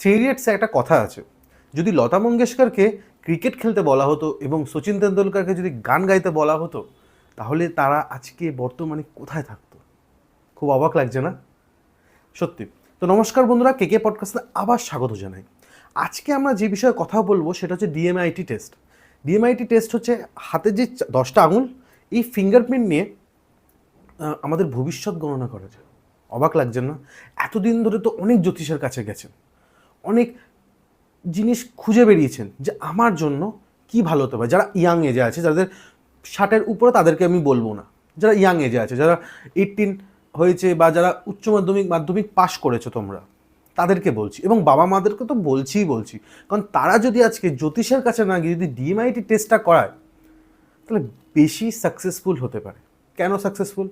Three একটা কথা আছে। যদি লতা মঙ্গেশকরকে ক্রিকেট খেলতে বলা হতো এবং সচিন তেন্ডুলকারকে যদি গান গাইতে বলা হতো, তাহলে তারা আজকে বর্তমানে কোথায় থাকতো? খুব অবাক লাগছে না? সত্যি। তো নমস্কার বন্ধুরা, কে কে পডকাস্টে আবার স্বাগত জানাই। আজকে আমরা যে বিষয়ে কথা বলব সেটা হচ্ছে ডিএমআইটি টেস্ট। ডিএমআইটি টেস্ট হচ্ছে হাতের যে দশটা আঙুল, এই ফিঙ্গারপ্রিন্ট নিয়ে আমাদের ভবিষ্যৎ গণনা করা যায়। অবাক লাগছে না? এতদিন ধরে তো অনেক জ্যোতিষের কাছে গেছেন। অনেক জিনিস খুঁজে বেরিয়েছেন যে আমার জন্য কি ভালো হতে পারে। যারা ইয়াং এজে আছে, যাদের ষাটের উপরে তাদেরকে আমি বলব না। যারা ইয়াং এজে আছে, যারা এইটিন হয়েছে বা যারা উচ্চ মাধ্যমিক মাধ্যমিক পাশ করেছ তোমরা, তাদেরকে বলছি। এবং বাবা মাদেরকে তো বলছিই বলছি। কারণ তারা যদি আজকে জ্যোতিষের কাছে না গিয়ে যদি ডিএমআইটি টেস্টটা করায়, তাহলে বেশি সাকসেসফুল হতে পারে। কেন সাকসেসফুল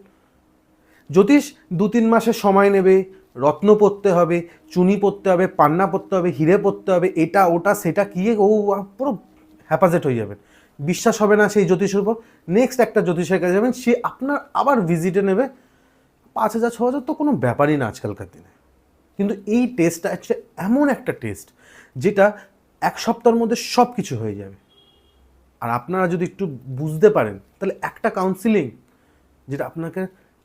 জ্যোতিষ দু তিন মাসের সময় নেবে রত্ন পরতে হবে, চুনি পরতে হবে, পান্না পরতে হবে, হিরে পরতে হবে, এটা, ওটা, সেটা কি? ও পুরো হ্যাপাজেট হয়ে যাবেন বিশ্বাস হবে না সেই জ্যোতিষের উপর। নেক্সট একটা জ্যোতিষের কাছে যাবেন, সে আপনার আবার ভিজিটে নেবে। পাঁচ হাজার, ছ হাজার তো কোনো ব্যাপারই না আজকালকার দিনে। কিন্তু এই টেস্টটা অ্যাকচুয়ালি এমন একটা টেস্ট যেটা এক সপ্তাহের মধ্যে সব কিছু হয়ে যাবে। আর আপনারা যদি একটু বুঝতে পারেন, তাহলে একটা কাউন্সিলিং যেটা আপনাকে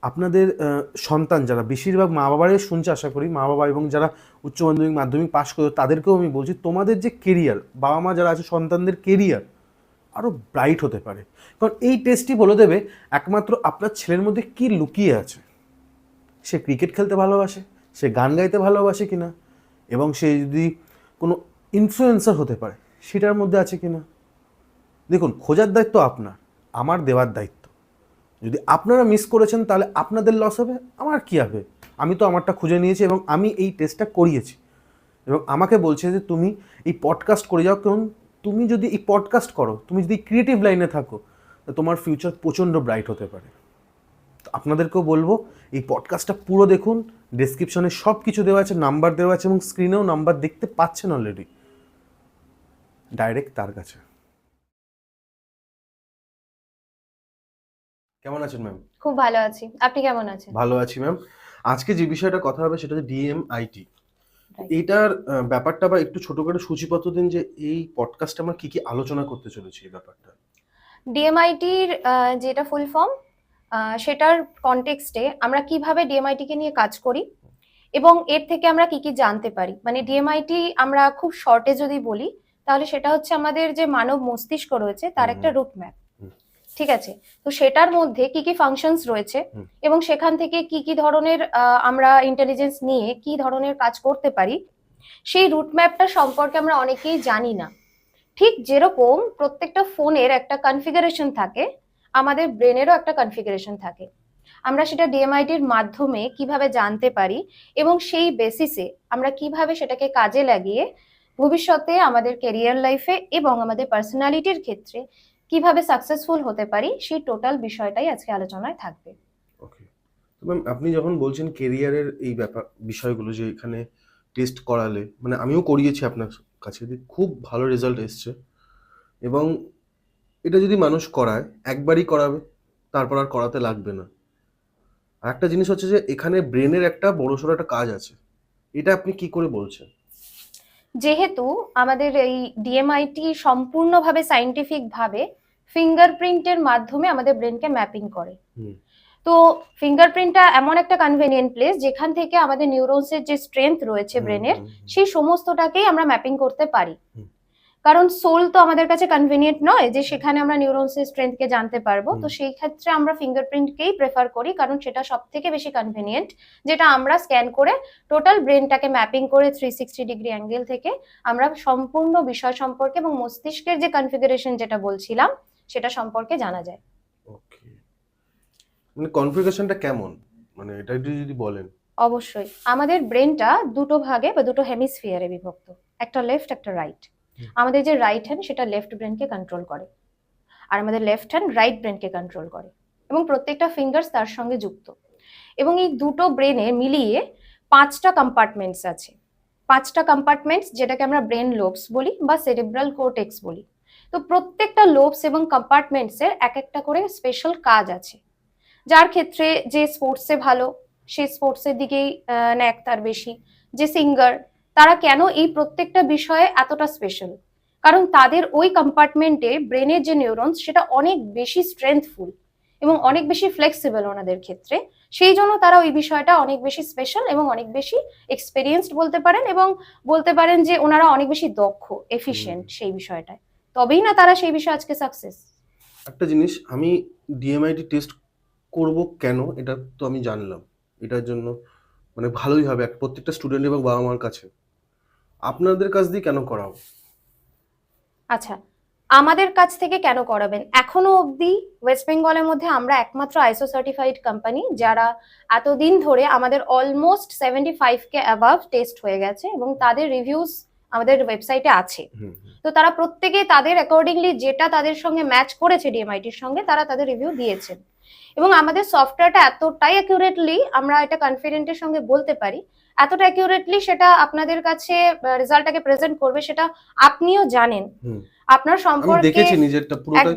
আপনাদের সন্তান যারা বেশিরভাগ মা বাবারাই শুনছে আশা করি মা বাবা এবং যারা উচ্চ মাধ্যমিক মাধ্যমিক পাশ করে তাদেরকেও আমি বলছি, তোমাদের যে কেরিয়ার বাবা মা যারা আছে, সন্তানদের কেরিয়ার আরও ব্রাইট হতে পারে। কারণ এই টেস্টটি বলে দেবে, একমাত্র আপনার ছেলের মধ্যে কি লুকিয়ে আছে? সে ক্রিকেট খেলতে ভালোবাসে, সে গান গাইতে ভালোবাসে কি না এবং সে যদি কোনো ইনফ্লুয়েন্সার হতে পারে, সেটার মধ্যে আছে কি না দেখুন, খোঁজার দায়িত্ব আপনার, আমার দেওয়ার দায়িত্ব। যদি আপনারা মিস করেছেন, তাহলে আপনাদের লস হবে, আমার কি হবে? আমি তো আমারটা খুঁজে নিয়েছি এবং আমি এই টেস্টটা করিয়েছি। এবং আমাকে বলছে যে, তুমি এই পডকাস্ট করে যাও, কারণ তুমি যদি এই পডকাস্ট করো, তুমি যদি ক্রিয়েটিভ লাইনে থাকো তোমার ফিউচার প্রচণ্ড ব্রাইট হতে পারে। তো আপনাদেরকেও বলব, এই পডকাস্টটা পুরো দেখুন ডেসক্রিপশনে সব কিছু দেওয়া আছে নাম্বার দেওয়া আছে এবং স্ক্রিনেও নাম্বার দেখতে পাচ্ছেন অলরেডি ডাইরেক্ট তার কাছে। কেমন আছেন ম্যাম? খুব ভালো আছি। আপনি কেমন আছেন? ভালো আছি ম্যাম। আজকে যে বিষয়টা কথা হবে সেটা হচ্ছে ডিএমআইটি. এইটার ব্যাপারটা বা একটু ছোট করে সূচিপত্র দিন যে এই পডকাস্টে আমরা কি কি আলোচনা করতে চলেছি এই ব্যাপারটা। ডিএমআইটির যেটা ফুল ফর্ম সেটার কনটেক্সটে আমরা কীভাবে ডিএমআইটি কে নিয়ে কাজ করি এবং এর থেকে আমরা কি কি জানতে পারি। মানে ডিএমআইটি আমরা খুব শর্টে যদি বলি তাহলে সেটা হচ্ছে আমাদের যে মানব মস্তিষ্ক রয়েছে তার একটা হুম। ঠিক আছে? তো সেটার মধ্যে কি কি ফাংশনস রয়েছে এবং সেখান থেকে কি কি ধরনের আমরা ইন্টেলিজেন্স নিয়ে কি ধরনের কাজ করতে পারি সেই রুট ম্যাপটা সম্পর্কে আমরা অনেকেই জানি না। ঠিক যেরকম প্রত্যেকটা ফোনের একটা কনফিগারেশন থাকে আমাদের ব্রেনেরও একটা কনফিগারেশন থাকে। আমরা সেটা ডিএমআইটির মাধ্যমে কীভাবে জানতে পারি এবং সেই বেসিসে আমরা কীভাবে সেটাকে কাজে লাগিয়ে ভবিষ্যতে আমাদের ক্যারিয়ার লাইফে এবং আমাদের পার্সোনালিটির ক্ষেত্রে কীভাবে সাকসেসফুল হতে পারি সেই টোটাল বিষয়টাই আজকে আলোচনায় থাকবে। ওকে তো ম্যাম আপনি যখন বলছেন কেরিয়ারের এই ব্যাপার বিষয়গুলো যে এখানে টেস্ট করালে মানে আমিও করিয়েছি আপনার কাছে খুব ভালো রেজাল্ট এসছে। এবং এটা যদি মানুষ করায় একবারই করাবে তারপর আর করাতে লাগবে না। আর একটা জিনিস হচ্ছে যে এখানে ব্রেনের একটা বড়সড় একটা কাজ আছে। এটা আপনি কি করে বলছেন? যেহেতু আমাদের এই ডিএমআইটি সম্পূর্ণভাবে সাইন্টিফিক ভাবে ফিঙ্গারপ্রিন্টের মাধ্যমে আমাদের ব্রেনকে ম্যাপিং করে। তো ফিঙ্গারপ্রিন্টটা এমন একটা কনভেনিয়েন্ট প্লেস যেখান থেকে আমাদের নিউরোনসের যে স্ট্রেংথ রয়েছে ব্রেনের। সেই সমস্তটাকেই আমরা ম্যাপিং করতে পারি। কারণ সোল তো আমাদের কাছে কনভেনিয়েন্ট নয় যে সেখানে আমরা নিউরোনসের স্ট্রেংথকে জানতে পারব। তো সেই ক্ষেত্রে আমরা ফিঙ্গারপ্রিন্টকেই প্রেফার করি কারণ সেটা সব থেকে বেশি কনভেনিয়েন্ট যেটা আমরা স্ক্যান করে টোটাল ব্রেনটাকে ম্যাপিং করে থ্রি সিক্সটি ডিগ্রি অ্যাঙ্গেল থেকে আমরা সম্পূর্ণ বিষয় সম্পর্কে এবং মস্তিষ্কের যে কনফিগারেশন যেটা বলছিলাম সেটা সম্পর্কে জানা যায়। ওকে মানে কনফিগারেশনটা কেমন? মানে এটা যদি বলেন। অবশ্যই। আমাদের ব্রেনটা দুটো ভাগে বা দুটো হেমিসফিয়ারে বিভক্ত। একটা লেফট একটা রাইট আমাদের যে রাইট হ্যান্ড সেটা লেফট ব্রেনকে কন্ট্রোল করে। আর আমাদের লেফট হ্যান্ড রাইট ব্রেনকে কন্ট্রোল করে। এবং প্রত্যেকটা ফিঙ্গার্স তার সঙ্গে যুক্ত। এবং এই দুটো ব্রেনে মিলিয়ে পাঁচটা কম্পার্টমেন্টস আছে। পাঁচটা কম্পার্টমেন্টস যেটাকে আমরা ব্রেন লোবস বলি বা সেরিব্রাল কোর্টেক্স বলি। তো প্রত্যেকটা লোবস এবং কম্পার্টমেন্টসের এক একটা করে স্পেশাল কাজ আছে। যার ক্ষেত্রে যে স্পোর্টসে ভালো সে স্পোর্টসের দিকেই ন্যাক তার বেশি। যে সিঙ্গার তারা কেন এই প্রত্যেকটা বিষয়ে এতটা স্পেশাল কারণ তাদের ওই কম্পার্টমেন্টে ব্রেনের যে নিউরনস সেটা অনেক বেশি স্ট্রেংথফুল এবং অনেক বেশি ফ্লেক্সিবল ওনাদের ক্ষেত্রে। সেই জন্য তারা ওই বিষয়টা অনেক বেশি স্পেশাল এবং অনেক বেশি এক্সপেরিয়েন্সড বলতে পারেন এবং বলতে পারেন যে ওনারা অনেক বেশি দক্ষ এফিশিয়েন্ট সেই বিষয়টায়। তবেই না তারা সেই বিষয়ে আজকে সাকসেস একটা জিনিস আমি ডিএমআইটি টেস্ট করব কেন এটা তো আমি জানলাম। এটার জন্য মানে ভালোই হবে এক- প্রত্যেকটা স্টুডেন্ট এবং বাবা মার কাছে। আপনাদের কাছ দিয়ে কেন করাবো? আচ্ছা আমাদের কাছ থেকে কেন করাবেন? এখনও অবধি ওয়েস্ট বেঙ্গলের মধ্যে আমরা একমাত্র আইসো সার্টিফাইড কোম্পানি যারা এতদিন ধরে আমাদের অলমোস্ট সেভেন্টি ফাইভ কে অ্যাবাভ টেস্ট হয়ে গেছে এবং তাদের রিভিউস আমাদের ওয়েবসাইটে আছে। তো তারা প্রত্যেকে তাদের অ্যাকর্ডিংলি যেটা তাদের সঙ্গে ম্যাচ করেছে ডিএমআইটির সঙ্গে তারা তাদের রিভিউ দিয়েছেন। এবং আমাদের সফটওয়্যারটা এতটাই অ্যাকিউরেটলি আমরা এটা কনফিডেন্টের সঙ্গে বলতে পারি এতটা অ্যাকিউরেটলি সেটা আপনাদের কাছে রেজাল্টটাকে প্রেজেন্ট করবে সেটা আপনিও জানেন। আপনার সম্পর্কে দেখেছি নিজেরটা পুরোটা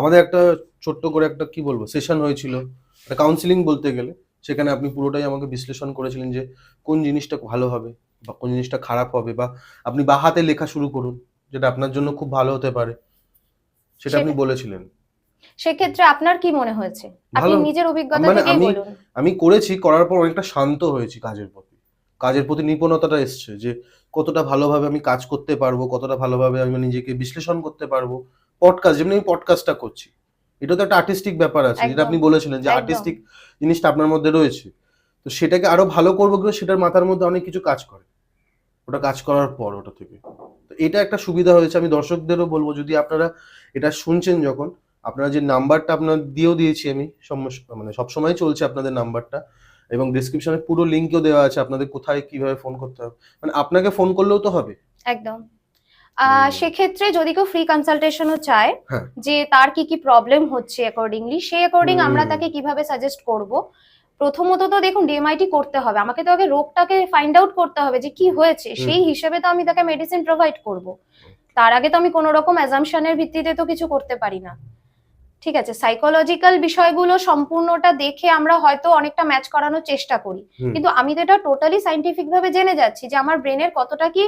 আমাদের একটা ছোট্ট করে একটা কি বলব সেশন হয়েছিল। কাউন্সিলিং বলতে গেলে সেখানে আপনি পুরোটাই আমাকে বিশ্লেষণ করেছিলেন যে কোন জিনিসটা ভালো হবে। বা কোন জিনিসটা খারাপ হবে বা আপনি বা হাতে লেখা শুরু করুন যেটা আপনার জন্য খুব ভালো হতে পারে। সেটা আপনি বলেছিলেন। সেক্ষেত্রে আপনার কি মনে হয়েছে? আপনি নিজের অভিজ্ঞতা মানে আমি- বলুন। আমি করেছি করার পর অনেকটা শান্ত হয়েছি কাজের প্রতি। কাজের প্রতি নিপুণতাটা এসছে যে কতটা ভালোভাবে আমি কাজ করতে পারব কতটা ভালোভাবে আমি নিজেকে বিশ্লেষণ করতে পারব। পডকাস্ট যেমনি আমি পডকাস্টটা করছি। এটা তো একটা আর্টিস্টিক ব্যাপার আছে যেটা আপনি বলেছিলেন যে আর্টিস্টিক জিনিসটা আপনার মধ্যে রয়েছে। তো সেটাকে আরও ভালো করব কিন্তু সেটার মাথার মধ্যে অনেক কিছু কাজ করে। ওটা কাজ করার পর ওটা থেকে। তো এটা একটা সুবিধা হয়েছে। আমি দর্শকদেরও বলব, যদি আপনারা এটা শুনছেন যখন, আপনারা যে নাম্বারটা আপনার দিয়েও দিয়েছি আমি মানে সবসময় চলছে আপনাদের নাম্বারটা, এবং ডিসক্রিপশনে পুরো লিঙ্কও দেওয়া আছে আপনাদের কোথায় কীভাবে ফোন করতে হবে। মানে আপনাকে ফোন করলেও তো হবে। একদম। সেক্ষেত্রে যদি কেউ ফ্রি কনসালটেশনও চায় হ্যাঁ। যে তার কি কি প্রবলেম হচ্ছে অ্যাকর্ডিংলি সেই অ্যাকর্ডিং আমরা তাকে কীভাবে সাজেস্ট করব? প্রথমত তো দেখুন ডিএমআইটি করতে হবে। আমাকে তো আগে রোগটাকে ফাইন্ড আউট করতে হবে যে কি হয়েছে। সেই হিসেবে তো আমি তাকে মেডিসিন প্রোভাইড করব। তার আগে তো আমি কোনো রকম অ্যাজামশনের ভিত্তিতে তো কিছু করতে পারি না। ঠিক আছে সাইকোলজিক্যাল বিষয়গুলো সম্পূর্ণটা দেখে আমরা হয়তো অনেকটা ম্যাচ করানোর চেষ্টা করি। কিন্তু আমি তো এটা টোটালি সাইন্টিফিক ভাবে জেনে যাচ্ছি যে আমার ব্রেনের কতটা কি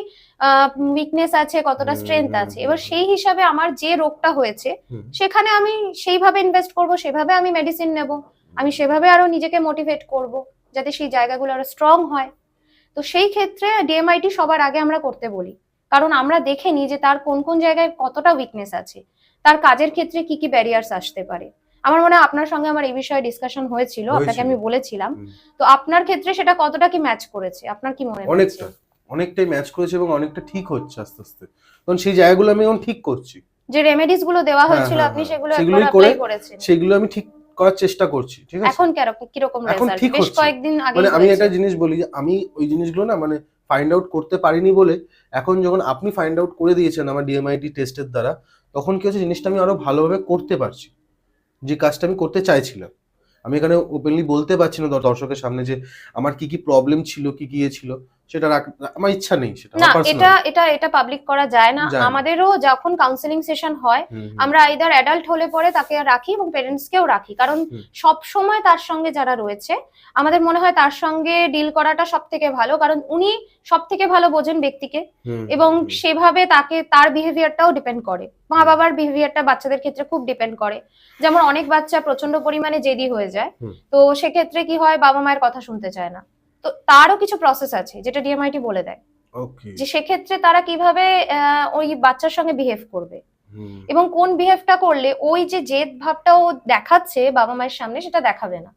উইকনেস আছে কতটা স্ট্রেংথ আছে। এবার সেই হিসাবে আমার যে রোগটা হয়েছে সেখানে আমি সেইভাবে ইনভেস্ট করব সেভাবে আমি মেডিসিন নেব আমি সেভাবে আরও নিজেকে মোটিভেট করব যাতে সেই জায়গাগুলো আরও স্ট্রং হয়। তো সেই ক্ষেত্রে ডিএমআইটি সবার আগে আমরা করতে বলি। কারণ আমরা দেখে নিই যে তার কোন কোন জায়গায় কতটা উইকনেস আছে। তার কাজের ক্ষেত্রে কি কি ব্যারিয়ার্স আসতে পারে? আমার মনে হয় আপনার সঙ্গে আমার এই বিষয়ে ডিসকাশন হয়েছিল আপনাকে আমি বলেছিলাম। তো আপনার ক্ষেত্রে সেটা কতটা কি ম্যাচ করেছে? আপনার কি মনে অনেকটা। অনেকটাই ম্যাচ করেছে এবং অনেকটা ঠিক হচ্ছে আস্তে আস্তে। কারণ সেই জায়গাগুলো আমি এখন ঠিক করছি। যে রেমেডিসগুলো দেওয়া হ্যাঁ, হয়েছিল হ্যাঁ, আপনি হ্যাঁ। সেগুলো একবার করে অ্যাপ্লাই করেছেন। সেগুলো আমি ঠিক করার চেষ্টা করছি ঠিক আছে? এখন কীরকম এখন রেজাল্ট বেশ কয়েকদিন আগে মানে আমি একটা জিনিস বলি যে আমি ওই জিনিসগুলো না মানে ফাইন্ড আউট করতে পারিনি বলে এখন যখন আপনি ফাইন্ড আউট করে দিয়েছেন আমার ডিএমআইটি টেস্টের দ্বারা তখন কি হচ্ছে জিনিসটা আমি আরও ভালোভাবে করতে পারছি। যে কাজটা আমি করতে চাইছিলাম। আমি এখানে ওপেনলি বলতে পারছি না দর- দর্শকের সামনে যে আমার কি কি প্রবলেম ছিল, কি কি ইয়ে ছিল। সেটা রাখ- আমার ইচ্ছা নেই সেটা না। এটা এটা এটা পাবলিক করা যায় না। আমাদেরও যখন কাউন্সেলিং সেশন হয়। আমরা আইদার অ্যাডাল্ট হলে পরে তাকে রাখি এবং প্যারেন্টসকেও রাখি। কারণ হুম। সব সময় তার সঙ্গে যারা রয়েছে আমাদের মনে হয় তার সঙ্গে ডিল করাটা সব থেকে ভালো। কারণ উনি সব থেকে ভালো বোঝেন ব্যক্তিকে এবং সেভাবে তাকে তার বিহেভিয়ারটাও ডিপেন্ড করে। মা বাবার বিহেভিয়ারটা বাচ্চাদের ক্ষেত্রে খুব ডিপেন্ড করে। যেমন অনেক বাচ্চা প্রচণ্ড পরিমাণে জেদি হয়ে যায়। তো সেক্ষেত্রে কি হয় বাবা মায়ের কথা শুনতে চায় না। তো তারও কিছু প্রসেস আছে যেটা ডিএমআইটি বলে দেয়। যে সেক্ষেত্রে তারা কীভাবে ওই বাচ্চার সঙ্গে বিহেভ করবে। এবং কোন বিহেভটা করলে ওই যে জেদ ভাবটা ও দেখাচ্ছে বাবা মায়ের সামনে সেটা দেখাবে না।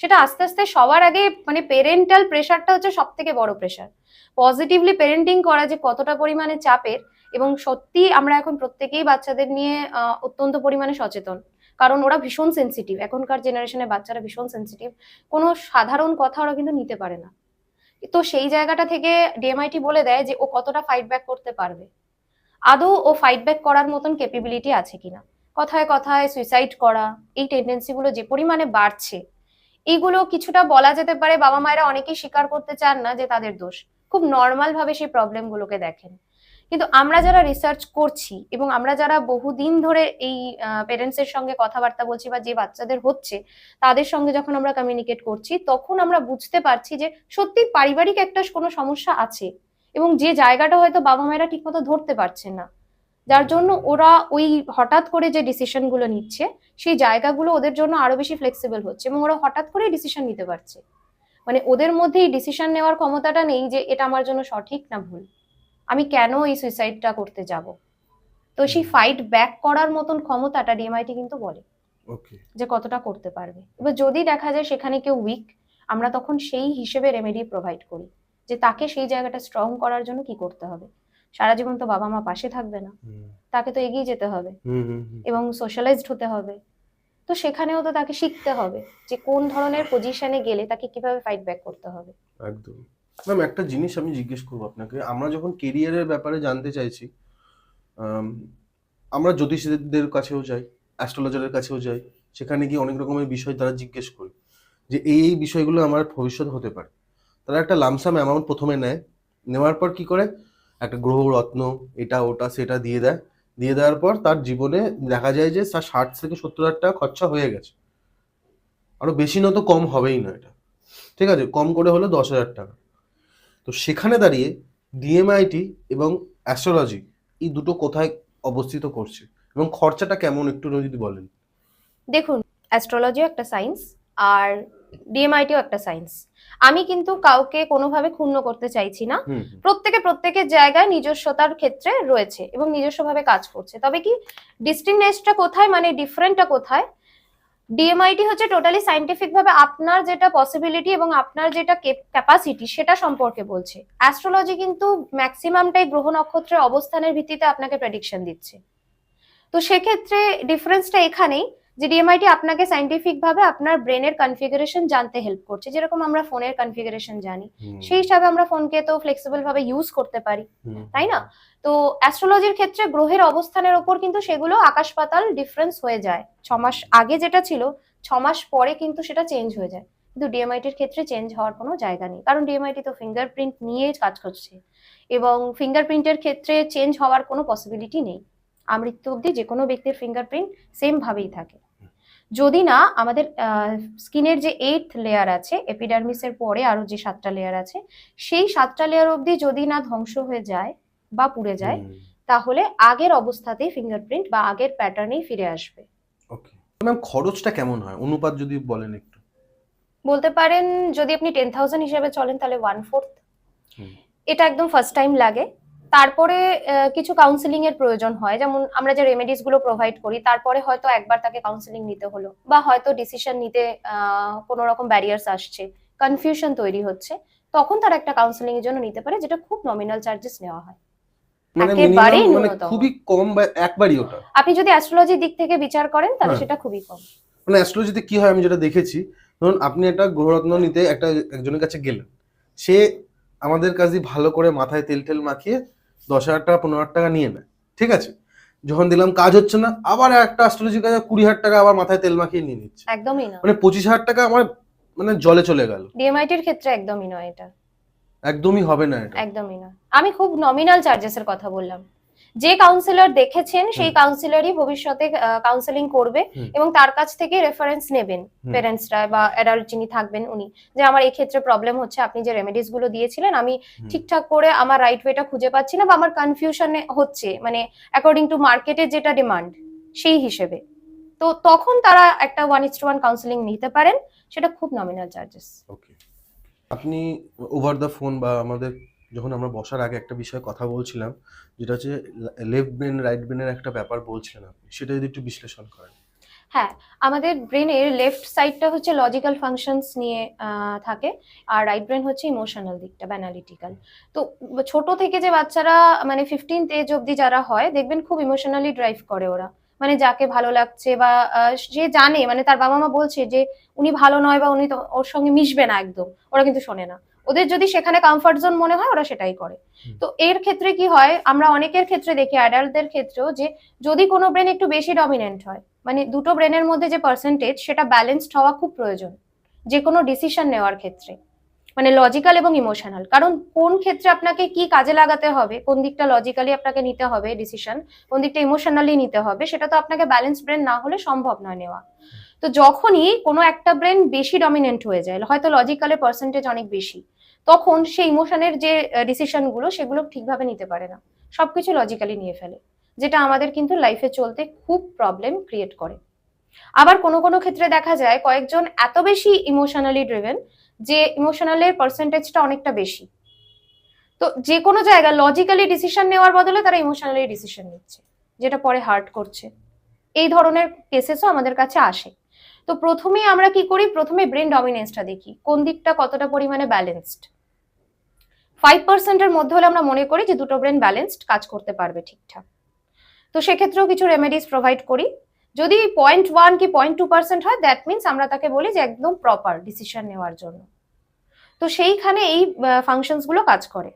সেটা আস্তে আস্তে সবার আগে মানে পেরেন্টাল প্রেশারটা হচ্ছে সব থেকে বড় প্রেশার পজিটিভলি পেরেন্টিং করা যে কতটা পরিমাণে চাপের এবং সত্যি আমরা এখন প্রত্যেকেই বাচ্চাদের নিয়ে অত্যন্ত পরিমাণে সচেতন। কারণ ওরা ভীষণ সেন্সিটিভ এখনকার জেনারেশনের বাচ্চারা ভীষণ সেন্সিটিভ কোনো সাধারণ কথা ওরা কিন্তু নিতে পারে না। তো সেই জায়গাটা থেকে ডিএমআইটি বলে দেয় যে ও কতটা ফাইট ব্যাক করতে পারবে। আদৌ ও ফাইট ব্যাক করার মতন ক্যাপাবিলিটি আছে কিনা? কথায় কথায় সুইসাইড করা, এই টেন্ডেন্সিগুলো যে পরিমাণে বাড়ছে এইগুলো কিছুটা বলা যেতে পারে বাবা মায়েরা অনেকেই স্বীকার করতে চান না যে তাদের দোষ। খুব নর্মাল ভাবে সেই প্রবলেমগুলোকে দেখেন। কিন্তু আমরা যারা রিসার্চ করছি এবং আমরা যারা বহুদিন ধরে এই পেরেন্টসের সঙ্গে কথাবার্তা বলছি বা যে বাচ্চাদের হচ্ছে, তাদের সঙ্গে যখন আমরা কমিউনিকেট করছি, তখন আমরা বুঝতে পারছি যে সত্যি পারিবারিক একটা কোনো সমস্যা আছে এবং যে জায়গাটা হয়তো বাবা মায়েরা ঠিকমতো ধরতে পারছেন না। যার জন্য ওরা ওই হঠাৎ করে যে ডিসিশনগুলো নিচ্ছে, সেই জায়গাগুলো ওদের জন্য আরও বেশি ফ্লেক্সিবল হচ্ছে এবং ওরা হঠাৎ করে ডিসিশন নিতে পারছে। মানে ওদের মধ্যে এই ডিসিশন নেওয়ার ক্ষমতাটা নেই যে এটা আমার জন্য সঠিক না ভুল। আমি কেন এই সুইসাইডটা করতে যাব? তো সেই ফাইট ব্যাক করার মতন ক্ষমতাটা ডিএমআইটি কিন্তু বলে যে কতটা করতে পারবে। এবার যদি দেখা যায় সেখানে কেউ উইক আমরা তখন সেই হিসেবে রেমেডি প্রোভাইড করি যে তাকে সেই জায়গাটা স্ট্রং করার জন্য কি করতে হবে। সারা জীবন তো বাবা মা পাশে থাকবে না। তাকে তো এগিয়ে যেতে হবে। এবং সোশ্যালাইজড হতে হবে। তো সেখানেও তো তাকে শিখতে হবে যে কোন ধরনের পজিশনে গেলে তাকে কীভাবে ফাইট ব্যাক করতে হবে। একদম। ম্যাম একটা জিনিস আমি জিজ্ঞেস করব আপনাকে। আমরা যখন কেরিয়ারের ব্যাপারে জানতে চাইছি আমরা জ্যোতিষীদের কাছেও যাই অ্যাস্ট্রোলজারের কাছেও যাই, সেখানে গিয়ে অনেক রকমের বিষয় তারা জিজ্ঞেস করে যে, এই এই বিষয়গুলো আমার ভবিষ্যৎ হতে পারে। তারা একটা লামসাম অ্যামাউন্ট প্রথমে নেয়। নেওয়ার পর কি করে? একটা গ্রহ রত্ন, এটা, ওটা, সেটা দিয়ে দেয়। দিয়ে দেওয়ার পর তার জীবনে দেখা যায় যে, তার ষাট থেকে সত্তর হাজার টাকা খরচা হয়ে গেছে। আরও বেশি না তো কম হবেই না এটা। ঠিক আছে? কম করে হলো দশ হাজার টাকা। তো সেখানে দাঁড়িয়ে ডিএমআইটি এবং অ্যাস্ট্রোলজি এই দুটো কোথায় অবস্থিত করছে এবং খরচাটা কেমন একটু যদি বলেন? দেখুন অ্যাস্ট্রোলজিও একটা সায়েন্স আর ডিএমআইটিও একটা সায়েন্স আমি কিন্তু কাউকে কোনোভাবে ক্ষুণ্ণ করতে চাইছি না। প্রত্যেকে প্রত্যেকের জায়গায় নিজস্বতার ক্ষেত্রে রয়েছে এবং নিজস্বভাবে কাজ করছে। তবে কি ডিস্টিংনেসটা কোথায় মানে ডিফারেন্টটা কোথায়? ডিএমআইটি হচ্ছে টোটালি সাইন্টিফিক ভাবে আপনার যেটা পসিবিলিটি এবং আপনার যেটা ক্যাপাসিটি সেটা সম্পর্কে বলছে। অ্যাস্ট্রোলজি কিন্তু ম্যাক্সিমামটাই গ্রহ নক্ষত্রের অবস্থানের ভিত্তিতে আপনাকে প্রেডিকশন দিচ্ছে। তো সেক্ষেত্রে ডিফারেন্সটা এখানেই। যে ডিএমআইটি আপনাকে সাইন্টিফিক ভাবে আপনার ব্রেনের কনফিগারেশন জানতে হেল্প করছে। যেরকম আমরা ফোনের কনফিগারেশন জানি। সেই হিসাবে আমরা ফোনকে তো ফ্লেক্সিবল ভাবে ইউজ করতে পারি। তাই না? তো অ্যাস্ট্রোলজির ক্ষেত্রে গ্রহের অবস্থানের ওপর কিন্তু সেগুলো আকাশ পাতাল ডিফারেন্স হয়ে যায়। ছ মাস আগে যেটা ছিল ছ মাস পরে কিন্তু সেটা চেঞ্জ হয়ে যায়। কিন্তু ডিএমআইটির ক্ষেত্রে চেঞ্জ হওয়ার কোনো জায়গা নেই। কারণ ডিএমআইটি তো ফিঙ্গারপ্রিন্ট নিয়ে কাজ করছে। এবং ফিঙ্গারপ্রিন্টের ক্ষেত্রে চেঞ্জ হওয়ার কোনো পসিবিলিটি নেই। আমৃত্যু অবধি যে কোনো ব্যক্তির ফিঙ্গারপ্রিন্ট সেম ভাবেই থাকে। যদি না আমাদের স্কিনের যে এইথ লেয়ার আছে এপিডার্মিসের পরে আরও যে সাতটা লেয়ার আছে সেই সাতটা লেয়ার অবধি যদি না ধ্বংস হয়ে যায় বা পুড়ে যায় তাহলে আগের অবস্থাতেই ফিঙ্গারপ্রিন্ট বা আগের প্যাটার্নেই ফিরে আসবে। ওকে ম্যাম খরচটা কেমন হয়? অনুপাত যদি বলেন একটু। বলতে পারেন যদি আপনি টেন থাউজেন্ড হিসেবে চলেন তাহলে ওয়ান ফোর্থ এটা একদম ফার্স্ট টাইম লাগে। তারপরে কিছু কাউন্সিলিং এর প্রয়োজন হয় যেমন আমরা যে রেমেডিসগুলো প্রোভাইড করি তারপরে হয়তো একবার তাকে কাউন্সিলিং নিতে হলো বা হয়তো ডিসিশন নিতে কোনো রকম ব্যারিয়ার্স আসছে কনফিউশন তৈরি হচ্ছে তখন তার একটা কাউন্সিলিং এর জন্য নিতে পারে যেটা খুব নমিনাল চার্জেস নেওয়া হয় মানে মানে। খুবই কম একবারই ওটা আপনি যদি অ্যাস্ট্রোলজির দিক থেকে বিচার করেন তাহলে হ্যাঁ। সেটা খুবই কম মানে অ্যাস্ট্রোলজিতে কি হয় আমি যেটা দেখেছি ধরুন আপনি একটা গ্রহরত্ন নিতে একটা একজনের কাছে গেলেন সে আমাদের কাছে ভালো করে মাথায় তেল টেল মাখিয়ে দশ হাজার টাকা পনেরো হাজার টাকা নিয়ে নেয়। ঠিক আছে? যখন দিলাম কাজ হচ্ছে না আবার একটা অ্যাস্ট্রোলজি কাজে কুড়ি হাজার টাকা আবার মাথায় তেল মাখিয়ে নিয়ে নিচ্ছে। একদমই না। মানে পঁচিশ হাজার টাকা আমার মানে জলে চলে গেল। ডিএমআইটি এর ক্ষেত্রে একদমই নয় এটা। একদমই হবে না এটা। একদমই না। আমি খুব নমিনাল চার্জেস এর কথা বললাম। যে কাউন্সিলর দেখেছেন সেই কাউন্সিলরই ভবিষ্যতে কাউন্সিলিং করবে এবং তার কাছ থেকে রেফারেন্স নেবেন হুম। পেরেন্টসরা বা অ্যাডাল্ট যিনি থাকবেন উনি যে আমার এই ক্ষেত্রে প্রবলেম হচ্ছে আপনি যে রেমেডিসগুলো দিয়েছিলেন আমি ঠিকঠাক করে আমার রাইট ওয়েটা খুঁজে পাচ্ছি না বা আমার কনফিউশন হচ্ছে মানে অ্যাকর্ডিং টু মার্কেটের যেটা ডিমান্ড সেই হিসেবে। তো তখন তারা একটা one is to one counselling নিতে পারেন সেটা খুব নমিনাল চার্জেস ওকে আপনি ওভার দ্য ফোন বা আমাদের যখন আমরা বসার আগে একটা বিষয়ে কথা বলছিলাম, যেটা হচ্ছে লেফট ব্রেন রাইট ব্রেনের একটা ব্যাপার বলছিলেন আপনি, সেটা যদি একটু বিশ্লেষণ করেন। হ্যাঁ আমাদের ব্রেনের লেফট সাইডটা হচ্ছে লজিক্যাল ফাংশনস নিয়ে থাকে, আর রাইট ব্রেন হচ্ছে ইমোশনাল দিকটা ব্যানালিটিক্যাল তো ছোট থেকে যে বাচ্চারা মানে ফিফটিন্থ এজ অবধি যারা হয়, দেখবেন খুব ইমোশনালি ড্রাইভ করে ওরা। মানে যাকে ভালো লাগছে বা সে জানে মানে তার বাবা মা বলছে যে, উনি ভালো নয় বা উনি ওর সঙ্গে মিশবে না একদম। ওরা কিন্তু শোনে না। ওদের যদি সেখানে কমফর্ট জোন মনে হয় ওরা সেটাই করে। তো এর ক্ষেত্রে কি হয় আমরা অনেকের ক্ষেত্রে দেখি অ্যাডাল্টদের ক্ষেত্রেও যে যদি কোনো ব্রেন একটু বেশি ডমিনেন্ট হয় মানে দুটো ব্রেনের মধ্যে যে পার্সেন্টেজ সেটা ব্যালেন্সড হওয়া খুব প্রয়োজন যে কোনো ডিসিশন নেওয়ার ক্ষেত্রে। মানে লজিক্যাল এবং ইমোশনাল কারণ কোন ক্ষেত্রে আপনাকে কি কাজে লাগাতে হবে কোন দিকটা লজিক্যালি আপনাকে নিতে হবে ডিসিশন কোন দিকটা ইমোশনালি নিতে হবে সেটা তো আপনাকে ব্যালেন্স ব্রেন না হলে সম্ভব নয় নেওয়া। তো যখনই কোনো একটা ব্রেন বেশি ডমিনেন্ট হয়ে যায়, হয়তো লজিক্যালের পার্সেন্টেজ অনেক বেশি, তখন সেই ইমোশনের যে ডিসিশনগুলো সেগুলো ঠিকভাবে নিতে পারে না। সবকিছু লজিক্যালি নিয়ে ফেলে, যেটা আমাদের কিন্তু লাইফে চলতে খুব প্রবলেম ক্রিয়েট করে। আবার কোনো কোনো ক্ষেত্রে দেখা যায় কয়েকজন এত বেশি ইমোশনালি ড্রিভেন যে ইমোশনালের পার্সেন্টেজটা অনেকটা বেশি। তো যে কোনো জায়গায় লজিক্যালি ডিসিশন নেওয়ার বদলে তারা ইমোশনালি ডিসিশন নিচ্ছে, যেটা পরে হার্ট করছে। এই ধরনের কেসেসও আমাদের কাছে আসে। তো প্রথমে আমরা কি করি? প্রথমে ব্রেন ডমিনেন্সটা দেখি। কোন দিকটা কতটা পরিমাণে ব্যালেন্সড ফাইভ পার্সেন্টের মধ্যে হলে আমরা মনে করি যে দুটো ব্রেন ব্যালেন্সড কাজ করতে পারবে ঠিকঠাক। তো সেক্ষেত্রেও কিছু রেমেডিস প্রোভাইড করি। যদি পয়েন্ট ওয়ান কি পয়েন্ট টু পার্সেন্ট হয় দ্যাট মিনস আমরা তাকে বলি যে একদম প্রপার ডিসিশন নেওয়ার জন্য। তো সেইখানে এই ফাংশনসগুলো কাজ করে।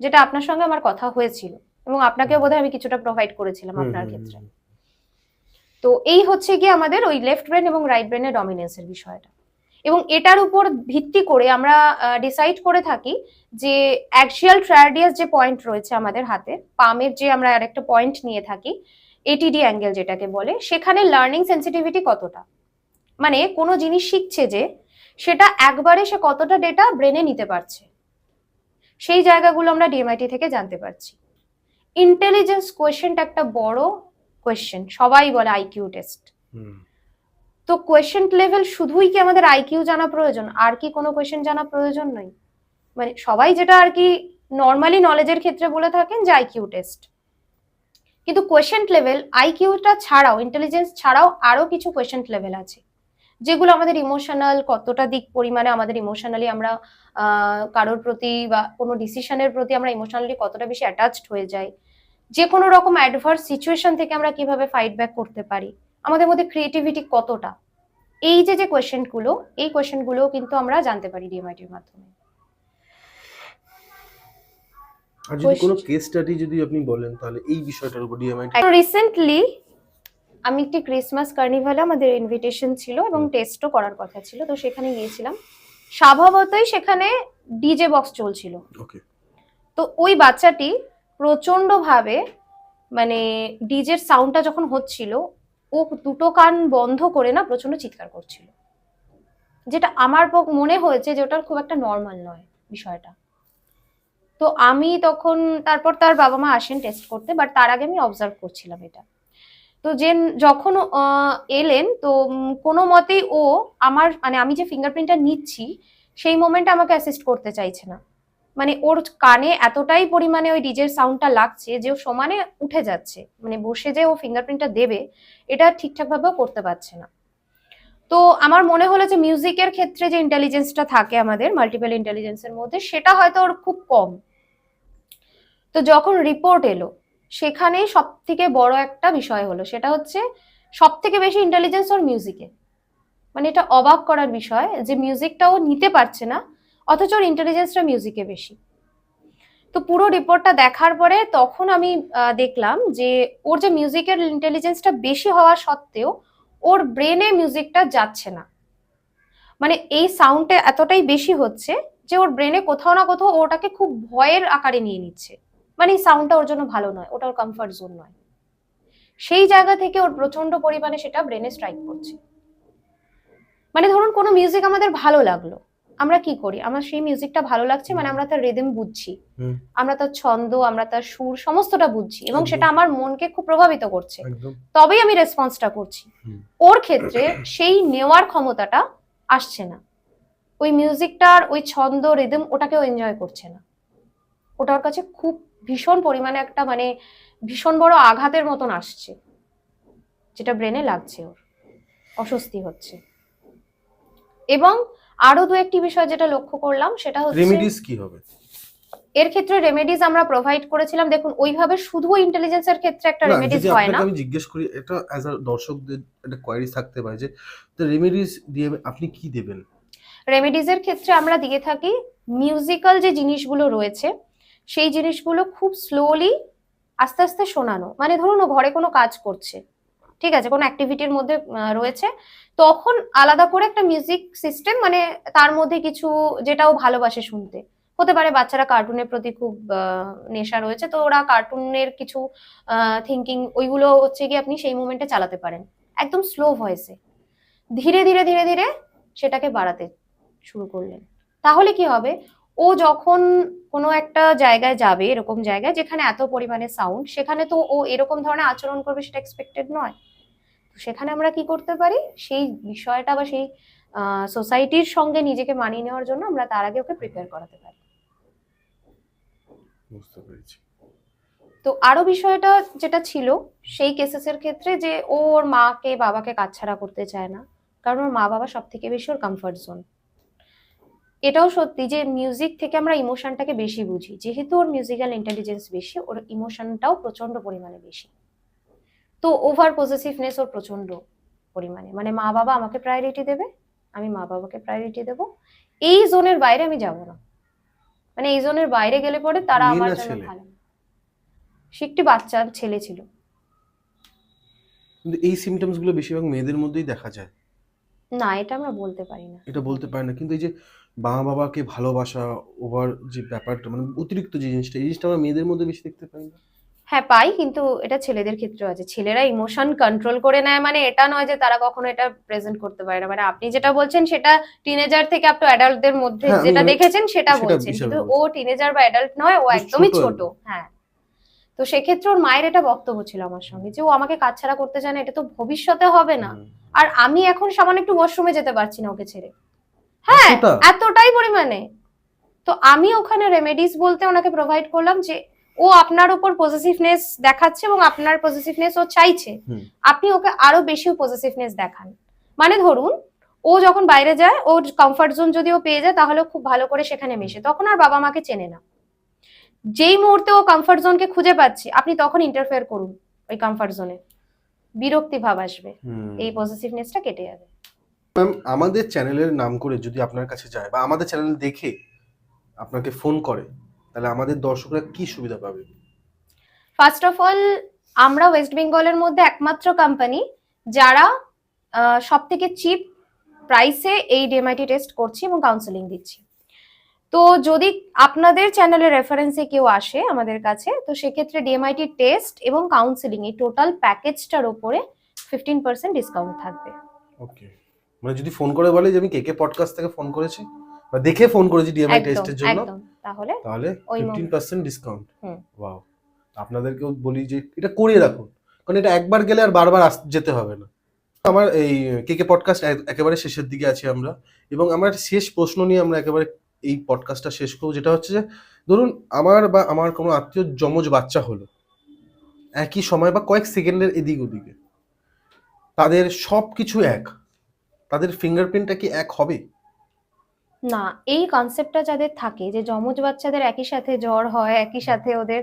যেটা আপনার সঙ্গে আমার কথা হয়েছিল। এবং আপনাকেও বোধহয় আমি কিছুটা প্রোভাইড করেছিলাম আপনার ক্ষেত্রে। তো এই হচ্ছে গিয়ে আমাদের ওই লেফট ব্রেন এবং রাইট ব্রেনের ডমিনেন্সের বিষয়টা। এবং এটার উপর ভিত্তি করে আমরা ডিসাইড করে থাকি যে অ্যাক্সিয়াল ট্রায়াডিয়াস যে পয়েন্ট রয়েছে আমাদের হাতে পামের যে আমরা আরেকটা পয়েন্ট নিয়ে থাকি এটিডি অ্যাঙ্গেল যেটাকে বলে, সেখানে লার্নিং সেন্সিটিভিটি কতটা? মানে কোনো জিনিস শিখছে যে সেটা একবারে সে কতটা ডেটা ব্রেনে নিতে পারছে। সেই জায়গাগুলো আমরা ডিএমআইটি থেকে জানতে পারছি। ইন্টেলিজেন্স কোয়েশ্চেনটা একটা বড় কোয়েশ্চেন সবাই বলে আইকিউ টেস্ট তো কোয়েশ্চেন লেভেল শুধুই কি আমাদের আইকিউ জানা প্রয়োজন? আর কি কোনো কোয়েশ্চেন জানা প্রয়োজন নয় মানে সবাই যেটা আর কি নর্মালি নলেজের ক্ষেত্রে বলে থাকেন যে আইকিউ টেস্ট কিন্তু কোয়েশ্চেন লেভেল আইকিউটা ছাড়াও ইন্টেলিজেন্স ছাড়াও আরও কিছু কোয়েশ্চেন লেভেল আছে। যেগুলো আমাদের ইমোশনাল কতটা দিক পরিমাণে আমাদের ইমোশনালি আমরা কারোর প্রতি বা কোনো ডিসিশনের প্রতি আমরা ইমোশনালি কতটা বেশি অ্যাটাচড হয়ে যাই। যে কোনো রকম অ্যাডভার্স সিচুয়েশন থেকে আমরা কীভাবে ফাইট ব্যাক করতে পারি? আমাদের মধ্যে ক্রিয়েটিভিটি কতটা? এই যে যে কোয়েশ্চেনগুলো এই কোয়েশ্চেনগুলো কিন্তু আমরা জানতে পারি ডিএমআইটির মাধ্যমে। আর যদি কোনো কেস স্টাডি যদি আপনি বলেন তাহলে এই বিষয়টার উপর ডিএমআই রিসেন্টলি আমি একটি ক্রিসমাস কার্নিভালে আমাদের ইনভিটেশন ছিল এবং টেস্টও করার কথা ছিল। তো সেখানে গিয়েছিলাম। স্বভাবতই সেখানে ডিজে বক্স চলছিল। ওকে তো ওই বাচ্চাটি প্রচণ্ড ভাবে মানে ডিজের সাউন্ডটা যখন হচ্ছিল, ও দুটো কান বন্ধ করে না প্রচণ্ড চিৎকার করছিল। যেটা আমার মনে হয়েছে যে ওটা খুব একটা নর্মাল নয় বিষয়টা। তো আমি তখন, তারপর তার বাবা মা আসেন টেস্ট করতে বাট তার আগে আমি অবজার্ভ করছিলাম এটা। তো যে যখন এলেন, তো কোনো মতেই ও আমার মানে আমি যে ফিঙ্গারপ্রিন্টটা নিচ্ছি, সেই মোমেন্টে আমাকে অ্যাসিস্ট করতে চাইছে না। মানে ওর কানে এতটাই পরিমাণে ওই ডিজের সাউন্ডটা লাগছে যে ও সমানে উঠে যাচ্ছে। মানে বসে যে ও ফিঙ্গারপ্রিন্টটা দেবে, এটা ঠিকঠাক ভাবেও করতে পারছে না। তো আমার মনে হলো যে মিউজিকের ক্ষেত্রে যে ইন্টেলিজেন্সটা থাকে আমাদের মাল্টিপল ইন্টেলিজেন্সের মধ্যে, সেটা হয়তো ওর খুব কম। তো যখন রিপোর্ট এলো, সেখানে সব থেকে বড় একটা বিষয় হলো, সেটা হচ্ছে সব থেকে বেশি ইন্টেলিজেন্স ওর মিউজিকে মানে এটা অবাক করার বিষয় যে মিউজিকটা ও নিতে পারছে না অথচ ওর ইন্টেলিজেন্সটা মিউজিকে বেশি। তো পুরো রিপোর্টটা দেখার পরে তখন আমি দেখলাম যে ওর যে মিউজিকের ইন্টেলিজেন্সটা বেশি হওয়া সত্ত্বেও ওর ব্রেনে মিউজিকটা যাচ্ছে না। মানে এই সাউন্ডটা এতটাই বেশি হচ্ছে যে ওর ব্রেনে কোথাও না কোথাও ওটাকে খুব ভয়ের আকারে নিয়ে নিচ্ছে। মানে এই সাউন্ডটা ওর জন্য ভালো নয়, ওটা ওর কমফর্ট জোন নয়। সেই জায়গা থেকে ওর প্রচণ্ড পরিমাণে সেটা ব্রেনে স্ট্রাইক করছে। মানে ধরুন কোনো মিউজিক আমাদের ভালো লাগল আমরা কি করি? আমার সেই মিউজিকটা ভালো লাগছে মানে আমরা তার রিদম বুঝছি। আমরা তার ছন্দ আমরা তার সুর সমস্তটা বুঝছি এবং সেটা আমার মনকে খুব প্রভাবিত করছে। তবেই আমি রেসপন্সটা করছি। ওর ক্ষেত্রে সেই নেওয়ার ক্ষমতাটা আসছে না। ওই মিউজিকটার ওই ছন্দ রিদম ওটাকেও এনজয় করছে না। ওটা ওর কাছে খুব ভীষণ পরিমাণে একটা মানে ভীষণ বড় আঘাতের মতন আসছে যেটা ব্রেনে লাগছে ওর। অস্বস্তি হচ্ছে। এবং আরও দু একটি বিষয় যেটা লক্ষ্য করলাম সেটা হচ্ছে রেমিডিস কি হবে? এর ক্ষেত্রে রেমেডিস আমরা প্রোভাইড করেছিলাম। দেখুন ওইভাবে শুধু ইন্টেলিজেন্সের ক্ষেত্রে একটা রেমেডিস হয় না। আমি জিজ্ঞেস করি এটা অ্যাজ আ দর্শকদের একটা কোয়ারি থাকতে পারে যে রেমিডিস দিয়ে আপনি কি দেবেন? রেমেডিজের ক্ষেত্রে আমরা দিয়ে থাকি মিউজিক্যাল যে জিনিসগুলো রয়েছে সেই জিনিসগুলো খুব স্লোলি আস্তে আস্তে শোনানো। মানে ধরুন ও ঘরে কোনো কাজ করছে। ঠিক আছে, কোনো অ্যাক্টিভিটির মধ্যে রয়েছে। তখন আলাদা করে একটা মিউজিক সিস্টেম মানে তার মধ্যে কিছু যেটাও ভালোবাসে শুনতে। হতে পারে বাচ্চারা কার্টুনের প্রতি খুব নেশা রয়েছে, তো ওরা কার্টুনের কিছু থিঙ্কিং ওইগুলো হচ্ছে কি আপনি সেই মোমেন্টে চালাতে পারেন। একদম স্লো ভয়েসে ধীরে ধীরে ধীরে ধীরে সেটাকে বাড়াতে শুরু করলেন। তাহলে কি হবে? ও যখন কোনো একটা জায়গায় যাবে এরকম জায়গায় যেখানে এত পরিমাণে সাউন্ড সেখানে তো ও এরকম ধরনের আচরণ করবে সেটা এক্সপেক্টেড নয়। তো সেখানে আমরা কি করতে পারি? সেই বিষয়টা বা সেই সোসাইটির সঙ্গে নিজেকে মানিয়ে নেওয়ার জন্য আমরা তার আগে ওকে প্রিপেয়ার করাতে পারি। বুঝতে পেরেছি। তো আরও বিষয়টা যেটা ছিল সেই কেসেসের ক্ষেত্রে যে ওর মাকে বাবাকে কাছছাড়া করতে চায় না। কারণ ওর মা বাবা সব থেকে বেশি ওর কমফর্ট জোন এটাও সত্যি যে মিউজিক থেকে আমরা ইমোশনটাকে বেশি বুঝি। যেহেতু ওর মিউজিক্যাল ইন্টেলিজেন্স বেশি ওর ইমোশনটাও প্রচণ্ড পরিমাণে বেশি। তো ওভার পজিটিভনেস ওর প্রচণ্ড পরিমাণে। মানে মা বাবা আমাকে প্রায়োরিটি দেবে আমি মা বাবাকে প্রায়োরিটি দেব। এই জোনের বাইরে আমি যাব না। মানে এই জোনের বাইরে গেলে পরে তারা আমার জন্য ভালো। না। সে একটি বাচ্চা ছেলে ছিল। কিন্তু এই সিমটমসগুলো বেশিরভাগ মেয়েদের মধ্যেই দেখা যায়। না এটা আমরা বলতে পারি না। এটা বলতে পারে না। কিন্তু এই যে মা বাবাকে ভালোবাসা ওভার যে ব্যাপারটা মানে অতিরিক্ত যে জিনিসটা এই জিনিসটা আমরা মেয়েদের মধ্যে বেশি দেখতে পাই না? হ্যাঁ পাই কিন্তু এটা ছেলেদের ক্ষেত্রেও আছে। ছেলেরা ইমোশন কন্ট্রোল করে নেয় মানে এটা নয় যে তারা কখনো এটা প্রেজেন্ট করতে পারে না। মানে আপনি যেটা বলছেন সেটা টিনেজার থেকে আপ টু অ্যাডাল্টদের মধ্যে হ্যাঁ, যেটা দেখেছেন সেটা বলছেন। কিন্তু ও টিনেজার বা অ্যাডাল্ট নয় ও একদমই ছোট। ছোট হ্যাঁ। তো সেক্ষেত্রে ওর মায়ের এটা বক্তব্য ছিল আমার সঙ্গে যে ও আমাকে কাজ ছাড়া করতে চায় না এটা তো ভবিষ্যতে হবে না। আর আমি এখন সামান্য একটু ওয়াশরুমে যেতে পারছি না ওকে ছেড়ে। হ্যাঁ এতটাই পরিমাণে। তো আমি ওখানে রেমেডিস বলতে ওনাকে প্রোভাইড করলাম যে ও আপনার উপর পজিটিভনেস দেখাচ্ছে এবং আপনার পজিটিভনেস ও চাইছে। আপনি ওকে আরও বেশি পজিটিভনেস দেখান। মানে ধরুন ও যখন বাইরে যায় ওর কমফর্ট জোন যদি ও পেয়ে যায় তাহলে খুব ভালো করে সেখানে মেশে। তখন আর বাবা মাকে চেনে না। যেই মুহূর্তে ও কমফর্ট জোনকে খুঁজে পাচ্ছে আপনি তখন ইন্টারফেয়ার করুন ওই কমফর্ট জোনে বিরক্তি ভাব আসবে। এই পজিটিভনেসটা কেটে যাবে। ম্যাম আমাদের চ্যানেলের নাম করে যদি আপনার কাছে যায় বা আমাদের চ্যানেল দেখে আপনাকে ফোন করে তাহলে আমাদের দর্শকরা কি সুবিধা পাবে? ফার্স্ট অফ অল আমরা ওয়েস্ট বেঙ্গলের মধ্যে একমাত্র কোম্পানি যারা সব থেকে চিপ প্রাইসে এই ডিএমআইটি টেস্ট করছি এবং কাউন্সেলিং দিচ্ছি। তো যদি আপনাদের চ্যানেলের রেফারেন্সে কেউ আসে আমাদের কাছে তো সেক্ষেত্রে ডিএমআইটি টেস্ট এবং কাউন্সেলিং এই টোটাল প্যাকেজটার ওপরে ফিফটিন পার্সেন্ট ডিসকাউন্ট থাকবে। ওকে মানে যদি ফোন করে বলে যে আমি কেকে পডকাস্ট থেকে ফোন করেছি বা দেখে ফোন করেছি ডিএমআই টেস্টের জন্য তাহলে তাহলে ওই fifteen percent discount hmm. Wow আপনাদেরকেও বলি যে এটা করিয়ে রাখুন কারণ এটা একবার গেলে আর বারবার যেতে হবে না। আমার এই কেকে পডকাস্ট একেবারে শেষের দিকে আছি আমরা এবং আমার শেষ প্রশ্ন নিয়ে আমরা একেবারে এই পডকাস্টটা শেষ করব যেটা হচ্ছে যে ধরুন আমার বা আমার কোনো আত্মীয় যমজ বাচ্চা হলো একই সময় বা কয়েক সেকেন্ডের এদিক ওদিকে তাদের সব কিছু এক। তাদের ফিঙ্গারপ্রিন্টটা কি এক হবে? না এই কনসেপ্টটা যাদের থাকে যে যমজ বাচ্চাদের একই সাথে জ্বর হয় একই সাথে ওদের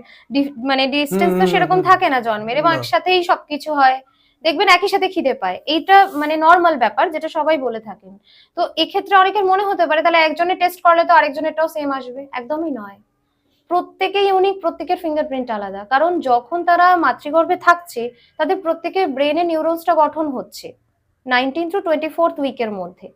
মানে ডিস্টেন্স তো সেরকম থাকে না জন্মের এবং। একসাথেই সবকিছু হয়। দেখবেন একই সাথে খিদে পায়। এইটা মানে নর্মাল ব্যাপার যেটা সবাই বলে থাকেন। তো এক্ষেত্রে অনেকের মনে হতে পারে তাহলে একজনের টেস্ট করলে তো আরেকজনেরটাও সেম আসবে। একদমই নয়। প্রত্যেকেই ইউনিক প্রত্যেকের ফিঙ্গারপ্রিন্ট আলাদা। কারণ যখন তারা মাতৃগর্ভে থাকছে তাদের প্রত্যেকের ব্রেনে নিউরনসটা গঠন হচ্ছে। নাইনটিন টু টোয়েন্টি ফোর্থ উইকের মধ্যে।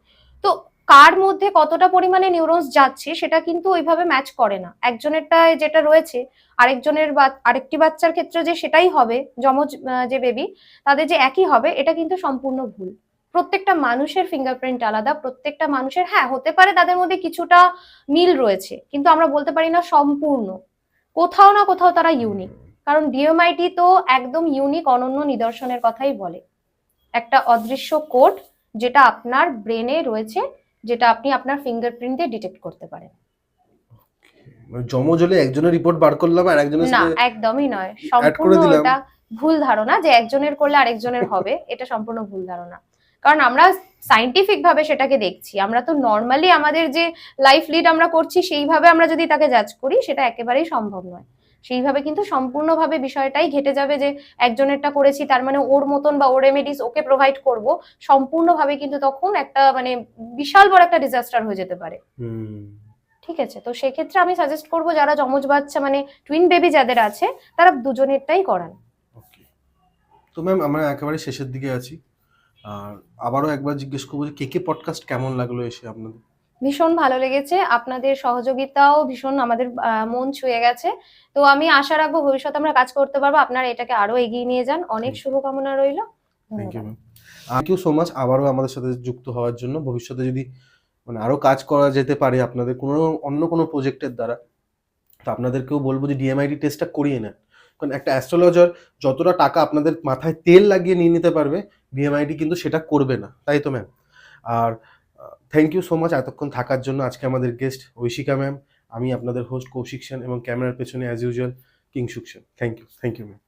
তো কার মধ্যে কতটা পরিমাণে নিউরনস যাচ্ছে সেটা কিন্তু ওইভাবে ম্যাচ করে না। একজনেরটায় যেটা রয়েছে, আরেকজনের বা, আরেকটি বাচ্চার ক্ষেত্রে যে সেটাই হবে, যমজ যে বেবি তাদের যে একই হবে, এটা কিন্তু সম্পূর্ণ ভুল। প্রত্যেকটা মানুষের ফিঙ্গারপ্রিন্ট আলাদা, প্রত্যেকটা মানুষের হ্যাঁ হতে পারে তাদের মধ্যে কিছুটা মিল রয়েছে, কিন্তু আমরা বলতে পারি না সম্পূর্ণ। কোথাও না কোথাও তারা ইউনিক কারণ ডিএমআইটি তো একদম ইউনিক অনন্য নিদর্শনের কথাই বলে। একটা অদৃশ্য কোড যেটা আপনার ব্রেনে রয়েছে যেটা আপনি আপনার ফিঙ্গারপ্রিন্ট দিয়ে ডিটেক্ট করতে পারেন। মানে হলে একজনের রিপোর্ট বার করলাম আর একজনের না একদমই নয়। সম্পূর্ণ এটা ভুল ধারণা যে একজনের করলে আরেকজনের হবে এটা সম্পূর্ণ ভুল ধারণা। কারণ আমরা সাইন্টিফিক ভাবে সেটাকে দেখছি। আমরা তো নর্মালি আমাদের যে লাইফ লিড আমরা করছি সেইভাবে আমরা যদি তাকে জাজ করি সেটা একেবারেই সম্ভব নয়। সেইভাবে কিন্তু সম্পূর্ণভাবে বিষয়টাই ঘেটে যাবে যে একজনেরটা করেছি তার মানে ওর মতন বা ওর রেমেডিস ওকে প্রোভাইড করব সম্পূর্ণভাবে কিন্তু তখন একটা মানে বিশাল বড় একটা ডিজাস্টার হয়ে যেতে পারে। ঠিক আছে? তো সেক্ষেত্রে আমি সাজেস্ট করব যারা যমজ বাচ্চা মানে টুইন বেবি যাদের আছে তারা দুজনেরটাই করান। ওকে তো ম্যাম আমরা একেবারে শেষের দিকে আছি। আর আবারও একবার জিজ্ঞেস করব যে কে কে পডকাস্ট কেমন লাগল এসে আপনাদের? ভীষণ ভালো লেগেছে। আপনাদের সহযোগিতাও ভীষণ আমাদের মন ছুঁয়ে গেছে। তো আমি আশা রাখব ভবিষ্যতে আমরা কাজ করতে পারব। আপনারা এটাকে আরও এগিয়ে নিয়ে যান। অনেক. শুভকামনা রইল। থ্যাংক ইউ সো মাচ আবারও আমাদের সাথে যুক্ত হওয়ার জন্য। ভবিষ্যতে যদি মানে আরও কাজ করা যেতে পারে আপনাদের কোনো অন্য কোনো প্রজেক্টের দ্বারা তো আপনাদেরকেও বলব যে ডিএমআইটি টেস্টটা করিয়ে নেন। কারণ একটা অ্যাস্ট্রোলজার যতটা টাকা আপনাদের মাথায় তেল লাগিয়ে নিয়ে নিতে পারবে বিএমআইটি কিন্তু সেটা করবে না। তাই তো ম্যাম আর থ্যাংক ইউ সো মাচ এতক্ষণ থাকার জন্য আজকে আমাদের গেস্ট ঐশিকা ম্যাম আমি আপনাদের হোস্ট কৌশিক সেন এবং ক্যামেরার পেছনে as usual Kingshuk Sen. Thank you thank you ma'am